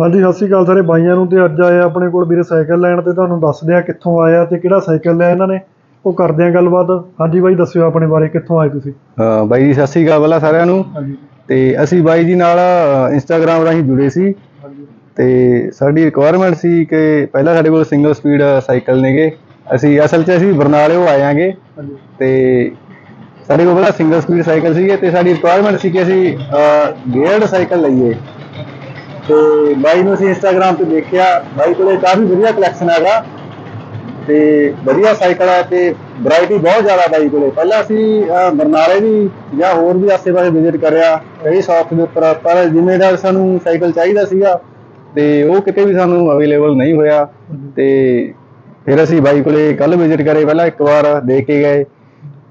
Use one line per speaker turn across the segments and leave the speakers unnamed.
ਹਾਂਜੀ ਸਤਿ ਸ਼੍ਰੀ ਅਕਾਲ ਸਾਰੇ ਬਾਈਆਂ ਨੂੰ ਤੇ ਅੱਜ ਆਏ ਆਪਣੇ ਕੋਲ ਵੀਰੇ ਸਾਈਕਲ ਲੈਣ ਤੇ ਤੁਹਾਨੂੰ ਦੱਸਦੇ ਆ ਕਿੱਥੋਂ ਆਇਆ ਤੇ ਕਿਹੜਾ ਸਾਈਕਲ ਲਿਆ ਇਹਨਾਂ ਨੇ ਉਹ ਕਰਦੇ ਆ ਗੱਲਬਾਤ। ਹਾਂਜੀ ਬਾਈ ਦੱਸਿਓ ਆਪਣੇ ਬਾਰੇ ਕਿੱਥੋਂ ਆਏ ਤੁਸੀਂ?
ਅਹ ਬਾਈ ਜੀ ਸਤਿ ਸ੍ਰੀ ਅਕਾਲ ਪਹਿਲਾਂ ਸਾਰਿਆਂ ਨੂੰ।
ਹਾਂਜੀ।
ਤੇ ਅਸੀਂ ਬਾਈ ਜੀ ਨਾਲ ਇੰਸਟਾਗ੍ਰam ਰਾਹੀਂ ਜੁੜੇ ਸੀ।
ਹਾਂਜੀ।
ਤੇ ਸਾਡੀ ਰਿਕੁਆਇਰਮੈਂਟ ਸੀ ਕਿ ਪਹਿਲਾਂ ਸਾਡੇ ਕੋਲ ਸਿੰਗਲ ਸਪੀਡ ਸਾਈਕਲ ਨੇਗੇ। ਅਸੀਂ ਅਸਲ 'ਚ ਅਸੀਂ ਬਰਨਾਲਿਓ ਆਏ ਆਂਗੇ।
ਹਾਂਜੀ।
ਤੇ ਸਾਡੇ ਕੋਲ ਪਹਿਲਾਂ ਸਿੰਗਲ ਸਪੀਡ ਸਾਈਕਲ ਸੀਗੇ ਤੇ ਸਾਡੀ ਰਿਕੁਆਇਰਮੈਂਟ ਸੀ ਕਿ ਅਸੀਂ ਗੇਅਰਡ ਸਾਈਕਲ ਲਈਏ। ਤੇ ਬਾਈ ਨੂੰ ਅਸੀਂ ਇੰਸਟਾਗ੍ਰam ਤੇ ਦੇਖਿਆ, ਬਾਈ ਕੋਲੇ ਕਾਫੀ ਵਧੀਆ ਕਲੈਕਸ਼ਨ ਹੈਗਾ। ਤੇ ਵਧੀਆ ਸਾਈਕਲ ਹੈ ਤੇ ਵੈਰਾਈਟੀ ਬਹੁਤ ਜ਼ਿਆਦਾ ਬਾਈ ਕੋਲੇ। ਪਹਿਲਾਂ ਅਸੀਂ ਬਰਨਾਲੇ ਵੀ ਜਾਂ ਹੋਰ ਵੀ ਆਸੇ-ਪਾਸੇ ਵਿਜ਼ਿਟ ਕਰਿਆ। ਕਈ ਸ਼ਾਪ ਦੇ ਉੱਪਰ ਪਰ ਜਿਵੇਂ ਦਾ ਸਾਨੂੰ ਸਾਈਕਲ ਚਾਹੀਦਾ ਸੀਗਾ, ਤੇ ਉਹ ਕਿਤੇ ਵੀ ਸਾਨੂੰ ਅਵੇਲੇਬਲ ਨਹੀਂ ਹੋਇਆ। ਤੇ ਫਿਰ ਅਸੀਂ ਬਾਈ ਕੋਲੇ ਕੱਲ ਵਿਜ਼ਿਟ ਕਰੇ, ਪਹਿਲਾਂ ਇੱਕ ਵਾਰ ਦੇਖ ਕੇ ਗਏ।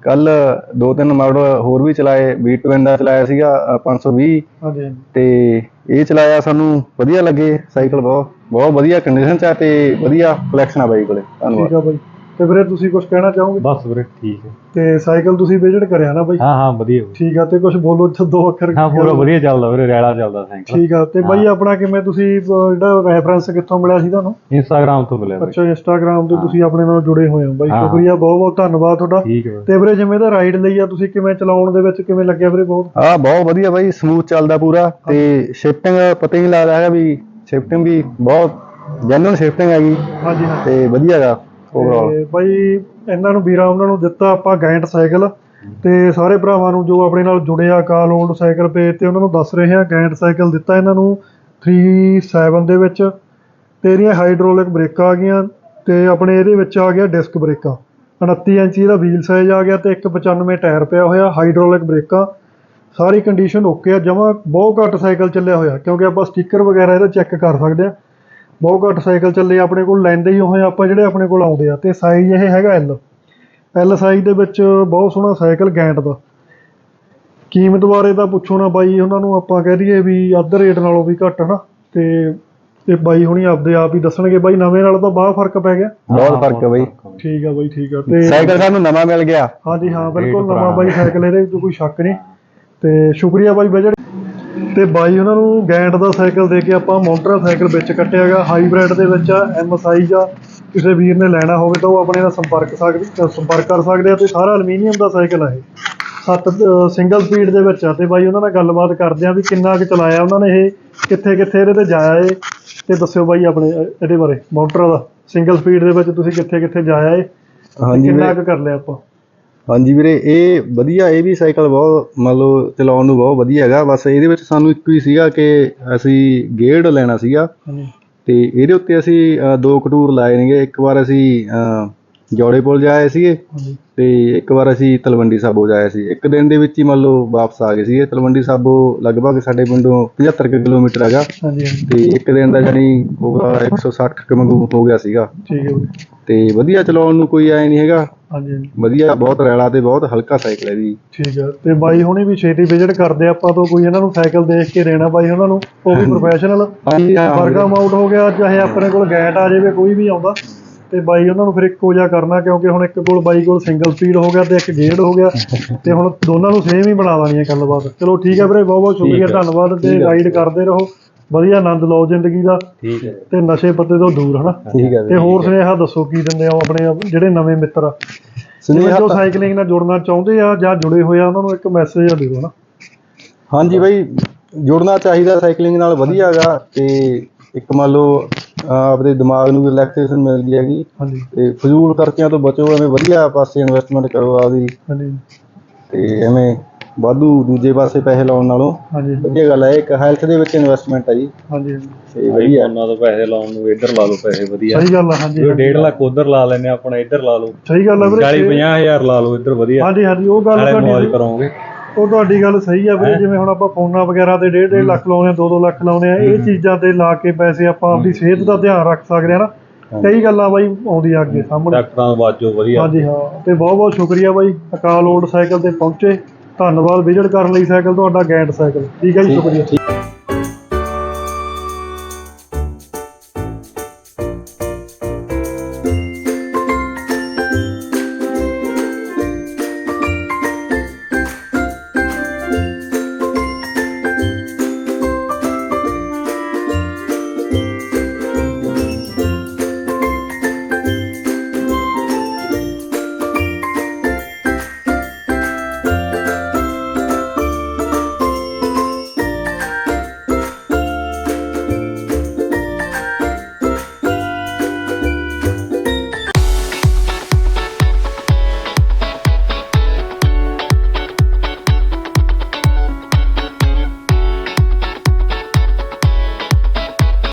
ਕੱਲ ਦੋ ਤਿੰਨ ਮਾਡਲ ਹੋਰ ਵੀ ਚਲਾਏ ਵੀ ਟਵਿਨ ਦਾ ਚਲਾਇਆ ਸੀਗਾ ਅ, 520
ਹਾਂਜੀ ਹਾਂਜੀ।
ਤੇ ਇਹ ਚਲਾਇਆ ਸਾਨੂੰ ਵਧੀਆ ਲੱਗੇ ਸਾਈਕਲ ਬਹੁਤ ਬਹੁਤ ਵਧੀਆ ਕੰਡੀਸ਼ਨ ਚ ਆ ਤੇ ਵਧੀਆ ਕਲੈਕਸ਼ਨ ਆ ਬਾਈ ਕੋਲੇ। ਧੰਨਵਾਦ।
ਠੀਕ ਆ ਬਾਈ। ਤੇ ਵੀਰੇ ਤੁਸੀਂ ਕੁਝ ਕਹਿਣਾ ਚਾਹੋਗੇ?
ਬਸ ਵੀਰੇ ਠੀਕ ਹੈ।
ਤੇ ਸਾਈਕਲ ਤੁਸੀਂ ਵਿਜ਼ਿਟ ਕਰਿਆ ਨਾ ਬਾਈ?
ਹਾਂ ਹਾਂ ਵਧੀਆ।
ਠੀਕ ਆ ਤੇ ਕੁਝ ਬੋਲੋ ਇੱਥੇ ਦੋ ਅੱਖਰ।
ਹਾਂ ਪੂਰਾ ਵਧੀਆ ਚੱਲਦਾ ਵੀਰੇ ਰੈਲਾ ਚੱਲਦਾ ਸਾਈਕਲ।
ਠੀਕ ਆ ਤੇ ਬਾਈ ਆਪਣਾ ਕਿਵੇਂ ਤੁਸੀਂ ਜਿਹੜਾ ਰੈਫਰੈਂਸ ਕਿੱਥੋਂ ਮਿਲਿਆ ਸੀ ਤੁਹਾਨੂੰ?
ਇੰਸਟਾਗ੍ਰਾਮ ਤੋਂ ਮਿਲਿਆ।
ਅੱਛਾ ਇੰਸਟਾਗ੍ਰam ਤੇ ਤੁਸੀਂ ਆਪਣੇ ਨਾਲ ਜੁੜੇ ਹੋਏ ਹੋ ਬਾਈ। ਸ਼ੁਕਰੀਆ ਬਹੁਤ ਬਹੁਤ ਧੰਨਵਾਦ ਤੁਹਾਡਾ।
ਠੀਕ ਹੈ ਵੀਰੇ।
ਤੇ ਵੀਰੇ ਜਿਵੇਂ ਦਾ ਰਾਈਡ ਲਈ ਆ ਤੁਸੀਂ ਕਿਵੇਂ ਚਲਾਉਣ ਦੇ ਵਿੱਚ ਕਿਵੇਂ ਲੱਗਿਆ ਵੀਰੇ ਬਹੁਤ?
ਹਾਂ ਬਹੁਤ ਵਧੀਆ ਬਾਈ ਸਮੂਥ ਚੱਲਦਾ ਪੂਰਾ। ਤੇ ਸ਼ਿਫਟਿੰਗ ਪਤਾ ਹੀ ਨਹੀਂ ਲੱਗਦਾ ਹੈਗਾ ਵੀ ਸ਼ਿਫਟਿੰਗ ਵੀ ਬਹੁਤ ਜੈਨੂਇਨ ਸ਼ਿਫਟਿੰਗ ਹੈਗੀ।
ਹਾਂਜੀ ਹਾਂ
ਤੇ ਵਧੀਆ ਹੈਗਾ।
ਤੇ ਬਾਈ, ਇਹਨਾਂ ਨੂੰ ਵੀਰਾਂ ਉਹਨਾਂ ਨੂੰ ਦਿੱਤਾ ਆਪਾਂ ਗੈਂਟ ਸਾਈਕਲ ਤੇ ਸਾਰੇ ਭਰਾਵਾਂ ਨੂੰ ਜੋ ਆਪਣੇ ਨਾਲ ਜੁੜਿਆ ਆ, ਕਾਲ ਓਲਡ ਸਾਈਕਲ ਪੇਜ ਤੇ ਉਹਨਾਂ ਨੂੰ ਦੱਸ ਰਹੇ ਹਾਂ ਗੈਂਟ ਸਾਈਕਲ ਦਿੱਤਾ ਇਹਨਾਂ ਨੂੰ 37 ਦੇ ਵਿੱਚ। ਤੇ ਇਹਦੀਆਂ ਹਾਈਡ੍ਰੋਲਿਕ ਬ੍ਰੇਕਾਂ ਆ ਗਈਆਂ ਤੇ ਆਪਣੇ ਇਹਦੇ ਵਿੱਚ ਆ ਗਿਆ ਡਿਸਕ ਬ੍ਰੇਕਾਂ 29 ਇੰਚ ਇਹਦਾ ਵੀਲ ਸਾਈਜ਼ ਆ ਗਿਆ ਤੇ 195 ਟਾਇਰ ਪਿਆ ਹੋਇਆ ਹਾਈਡ੍ਰੋਲਿਕ ਬ੍ਰੇਕਾਂ ਸਾਰੀ ਕੰਡੀਸ਼ਨ ਓਕੇ ਆ, ਜਮਾ ਬਹੁਤ ਘੱਟ ਸਾਈਕਲ ਚੱਲਿਆ ਹੋਇਆ, ਕਿਉਂਕਿ ਆਪਾਂ ਸਟicker ਵਗੈਰਾ ਇਹਦਾ ਚੈੱਕ ਕਰ ਸਕਦੇ ਆ। ਬਹੁਤ ਘੱਟ ਸਾਈਕਲ ਚੱਲੇ ਆਪਣੇ ਕੋਲ ਲੈਂਦੇ ਹੀ ਹੋਏ ਆਪਾਂ ਜਿਹੜੇ ਆਪਣੇ ਕੋਲ ਆਉਂਦੇ ਆ। ਤੇ ਸਾਈਜ਼ ਇਹ ਹੈਗਾ ਐਲ ਐਲ ਸਾਈਜ਼ ਦੇ ਵਿੱਚ ਬਹੁਤ ਸੋਹਣਾ ਸਾਈਕਲ ਗੈਂਟ ਦਾ। ਕੀਮਤ ਬਾਰੇ ਤਾਂ ਪੁੱਛੋ ਨਾ ਬਾਈ ਉਹਨਾਂ ਨੂੰ ਆਪਾਂ ਕਹਿ ਦਈਏ ਵੀ ਅੱਧ ਰੇਟ ਨਾਲੋਂ ਵੀ ਘੱਟ ਨਾ ਤੇ ਤੇ ਬਾਈ ਹੁਣੀ ਆਪਦੇ ਆਪ ਹੀ ਦੱਸਣਗੇ। ਬਾਈ ਨਵੇਂ ਨਾਲ ਤਾਂ ਬਾਹਲਾ ਫ਼ਰਕ ਪੈ ਗਿਆ।
ਬਹੁਤ ਫ਼ਰਕ ਹੈ ਬਾਈ।
ਠੀਕ ਆ ਬਾਈ ਠੀਕ ਆ। ਤੇ
ਸਾਈਕਲ ਸਾਨੂੰ ਨਵਾਂ ਮਿਲ ਗਿਆ।
ਹਾਂਜੀ ਹਾਂ ਬਿਲਕੁਲ ਨਵਾਂ ਬਾਈ ਸਾਈਕਲ ਇਹਦੇ ਵਿੱਚ ਕੋਈ ਸ਼ੱਕ ਨਹੀਂ। ਤੇ ਸ਼ੁਕਰੀਆ ਬਾਈ ਬਜਟ ਤੇ ਬਾਈ ਉਹਨਾਂ ਨੂੰ ਗੈਂਟ ਦਾ ਸਾਈਕਲ ਦੇ ਕੇ ਆਪਾਂ ਮੋਟਰ ਸਾਈਕਲ ਵਿੱਚ ਕੱਟਿਆਗਾ। ਹਾਈਬ੍ਰਿਡ ਦੇ ਵਿੱਚ ਆ ਐਮ ਸਾਈਜ਼ ਆ। ਕਿਸੇ ਵੀਰ ਨੇ ਲੈਣਾ ਹੋਵੇ ਤਾਂ ਉਹ ਆਪਣੇ ਨਾਲ ਸੰਪਰਕ ਸਕਦੇ ਸੰਪਰਕ ਕਰ ਸਕਦੇ ਆ ਤੇ ਸਾਰਾ ਐਲੂਮੀਨੀਅਮ ਦਾ ਸਾਈਕਲ ਆ ਇਹ। ਸੱਤ ਸਿੰਗਲ ਸਪੀਡ ਦੇ ਵਿੱਚ ਆ ਤੇ ਬਾਈ ਉਹਨਾਂ ਨਾਲ ਗੱਲਬਾਤ ਕਰਦੇ ਆ ਵੀ ਕਿੰਨਾ ਕੁ ਚਲਾਇਆ ਉਹਨਾਂ ਨੇ ਇਹ ਕਿੱਥੇ ਕਿੱਥੇ ਇਹਦੇ ਤੇ ਜਾਇਆ ਏ ਤੇ ਦੱਸਿਓ ਬਾਈ ਆਪਣੇ ਇਹਦੇ ਬਾਰੇ ਮੋਟਰ ਦਾ ਸਿੰਗਲ ਸਪੀਡ ਦੇ ਵਿੱਚ ਤੁਸੀਂ ਕਿੱਥੇ ਕਿੱਥੇ ਜਾਇਆ ਏ
ਹਾਂਜੀ
ਕਿੰਨਾ ਕੁ ਕਰ ਲਿਆ ਆਪਾਂ?
ਹਾਂਜੀ ਵੀਰੇ ਇਹ ਵਧੀਆ ਇਹ ਵੀ ਸਾਈਕਲ ਬਹੁਤ ਮੰਨ ਲਓ ਚਲਾਉਣ ਨੂੰ ਬਹੁਤ ਵਧੀਆ ਹੈਗਾ। ਬਸ ਇਹਦੇ ਵਿੱਚ ਸਾਨੂੰ ਇੱਕ ਹੀ ਸੀਗਾ ਕਿ ਅਸੀਂ ਗੇਅਰਡ ਲੈਣਾ ਸੀਗਾ ਤੇ ਇਹਦੇ ਉੱਤੇ ਅਸੀਂ ਅ, ਦੋ ਕਟੂਰ ਲਾਏ ਨੇਗੇ। ਇੱਕ ਵਾਰ ਅਸੀਂ ਅ, ਜੋੜੇ ਪੁਲ ਜਾਏ ਸੀਗੇ ਤੇ ਇੱਕ ਵਾਰ ਅਸੀਂ ਤਲਵੰਡੀ ਸਾਬੋ ਜਾਏ ਸੀ। ਇੱਕ ਦਿਨ ਦੇ ਵਿੱਚ ਹੀ ਮੰਨ ਲਓ ਵਾਪਸ ਆ ਗਏ ਸੀਗੇ। ਤਲਵੰਡੀ ਸਾਬੋ ਲਗਭਗ ਸਾਡੇ ਪਿੰਡੋਂ 75 ਕੁ ਕਿਲੋਮੀਟਰ ਹੈਗਾ। ਤੇ ਇੱਕ ਦਿਨ ਦਾ ਜਾਨੀ ਓਵਰਆਲ 160 ਕੁ ਵਾਂਗੂ ਹੋ ਗਿਆ ਸੀਗਾ।
ਠੀਕ ਹੈ ਬਾਈ
ਤੇ ਵਧੀਆ ਚਲਾਉਣ ਨੂੰ ਕੋਈ ਐ ਨਹੀਂ ਹੈਗਾ।
ਹਾਂਜੀ
ਵਧੀਆ ਬਹੁਤ ਰੈਲਾ ਤੇ ਬਹੁਤ ਹਲਕਾ ਸਾਈਕਲ ਹੈ ਜੀ।
ਠੀਕ ਹੈ। ਤੇ ਬਾਈ ਹੁਣੀ ਵੀ ਛੇਤੀ ਵਿਜ਼ਿਟ ਕਰਦੇ ਆਪਾਂ ਤੋਂ ਕੋਈ ਇਹਨਾਂ ਨੂੰ ਸਾਈਕਲ ਦੇਖ ਕੇ ਦੇਣਾ ਬਾਈ ਉਹਨਾਂ ਨੂੰ। ਉਹ ਵੀ ਪ੍ਰੋਫੈਸ਼ਨਲ ਵਰਗਾ ਅਮਾਉਂਟ ਹੋ ਗਿਆ। ਚਾਹੇ ਆਪਣੇ ਕੋਲ ਗੈਂਟ ਆ ਜਾਵੇ ਕੋਈ ਵੀ ਆਉਂਦਾ। ਤੇ ਬਾਈ ਉਹਨਾਂ ਨੂੰ ਫਿਰ ਇੱਕੋ ਜਿਹਾ ਕਰਨਾ ਕਿਉਂਕਿ ਹੁਣ ਇੱਕ ਕੋਲ ਬਾਈ ਕੋਲ ਸਿੰਗਲ ਸਪੀਡ ਹੋ ਗਿਆ ਤੇ ਇੱਕ ਗੇਅਰ ਹੋ ਗਿਆ ਤੇ ਹੁਣ ਦੋਨਾਂ ਨੂੰ ਸੇਮ ਹੀ ਬਣਾ ਦੇਣੀ ਹੈ ਗੱਲਬਾਤ। ਚਲੋ ਠੀਕ ਹੈ ਵੀਰੇ ਬਹੁਤ ਬਹੁਤ ਸ਼ੁਕਰੀਆ ਧੰਨਵਾਦ ਤੇ ਰਾਈਡ ਕਰਦੇ ਰਹੋ। ਵਧੀਆ ਆਨੰਦ ਲਓ ਜ਼ਿੰਦਗੀ ਦਾ
ਠੀਕ ਹੈ।
ਤੇ ਨਸ਼ੇ ਪੱਤੇ ਤੋਂ ਦੂਰ ਹਨਾ?
ਠੀਕ ਹੈ
ਤੇ ਹੋਰ ਸੁਨੇਹਾ ਦੱਸੋ ਕੀ ਦਿੰਦੇ ਆ ਆਪਣੇ ਜਿਹੜੇ ਨਵੇਂ ਮਿੱਤਰ
ਸੁਨੇਹਾ
ਜੋ ਸਾਈਕਲਿੰਗ ਨਾਲ ਜੁੜਨਾ ਚਾਹੁੰਦੇ ਆ ਜਾਂ ਜੁੜੇ ਹੋਏ ਆ ਉਹਨਾਂ ਨੂੰ ਇੱਕ ਮੈਸੇਜ ਦੇ ਦਿਓ ਨਾ
ਹਾਂਜੀ ਬਾਈ ਜੁੜਨਾ ਚਾਹੀਦਾ ਸਾਈਕਲਿੰਗ ਨਾਲ ਵਧੀਆ ਹੈਗਾ ਤੇ ਇੱਕ ਮੰਨ ਲਓ ਆਪਦੇ ਦਿਮਾਗ ਨੂੰ ਰਿਲੈਕਸੇਸ਼ਨ ਮਿਲਦੀ ਹੈਗੀ।
ਹਾਂਜੀ।
ਤੇ ਫਜ਼ੂਲ ਖਰਚਿਆਂ ਤੋਂ ਬਚੋ ਐਵੇਂ ਵਧੀਆ ਪਾਸੇ ਇਨਵੈਸਟਮੈਂਟ ਕਰੋ ਆਪਦੀ।
ਹਾਂਜੀ।
ਤੇ ਐਵੇਂ ਵਾਧੂ ਦੂਜੇ ਪਾਸੇ ਪੈਸੇ ਲਾਉਣ ਨਾਲੋਂ
ਹਾਂਜੀ।
ਵਧੀਆ ਗੱਲ ਹੈ ਇੱਕ ਹੈਲਥ ਦੇ ਵਿੱਚ ਇਨਵੈਸਟਮੈਂਟ ਹੈ ਜੀ।
ਹਾਂਜੀ।
ਤੇ ਵਧੀਆ।
ਉਹਨਾਂ ਤੋਂ ਪੈਸੇ ਲਾਉਣ ਨੂੰ ਇੱਧਰ ਲਾ ਲਓ ਪੈਸੇ ਵਧੀਆ।
ਸਹੀ ਗੱਲ ਆ ਹਾਂਜੀ।
ਜੋ
ਹਾਂਜੀ।
1.5 ਲੱਖ ਉਧਰ ਲਾ ਲੈਨੇ ਆਪਣਾ ਇੱਧਰ ਲਾ ਲਓ।
ਸਹੀ ਗੱਲ ਆ
40
ਵੀਰੇ
50 ਹਜ਼ਾਰ ਲਾ ਲਓ ਇੱਧਰ ਵਧੀਆ।
ਹਾਂਜੀ ਹਾਂਜੀ ਉਹ ਗੱਲ
ਨਾਲੇ ਕਰੋਗੇ।
ਉਹ ਤੁਹਾਡੀ ਗੱਲ ਸਹੀ ਆ ਵੀਰੇ ਜਿਵੇਂ ਹੁਣ ਆਪਾਂ ਫੋਨਾਂ ਵਗੈਰਾ ਤੇ 1.5 ਲੱਖ ਲਾਉਣੇ ਆ 2-2 ਲੱਖ ਲਾਉਣੇ ਆ ਇਹ ਚੀਜ਼ਾਂ ਤੇ ਲਾ ਕੇ ਪੈਸੇ ਆਪਾਂ ਆਪਣੀ ਸਿਹਤ ਦਾ ਧਿਆਨ ਰੱਖ ਸਕਦੇ ਆ ਨਾ। ਕਈ ਗੱਲਾਂ ਬਾਈ ਆਉਂਦੀਆਂ ਅੱਗੇ ਸਾਹਮਣੇ।
ਡਾਕਟਰਾਂ ਤੋਂ ਬਾਜੋ ਵਧੀਆ।
ਹਾਂਜੀ ਹਾਂ। ਤੇ ਬਹੁਤ ਬਹੁਤ ਸ਼ੁਕਰੀਆ ਬਾਈ। ਅਕਾਲ ਓਲਡ ਸਾਈਕਲ ਤੇ ਪਹੁੰਚੇ। ਧੰਨਵਾਦ। ਵਿਜ਼ਿਟ ਕਰਨ ਲਈ ਸਾਈਕਲ ਤੁਹਾਡਾ ਗੈਂਟ ਸਾਈਕਲ। ਠੀਕ ਹੈ ਜੀ ਸ਼ੁਕਰੀਆ।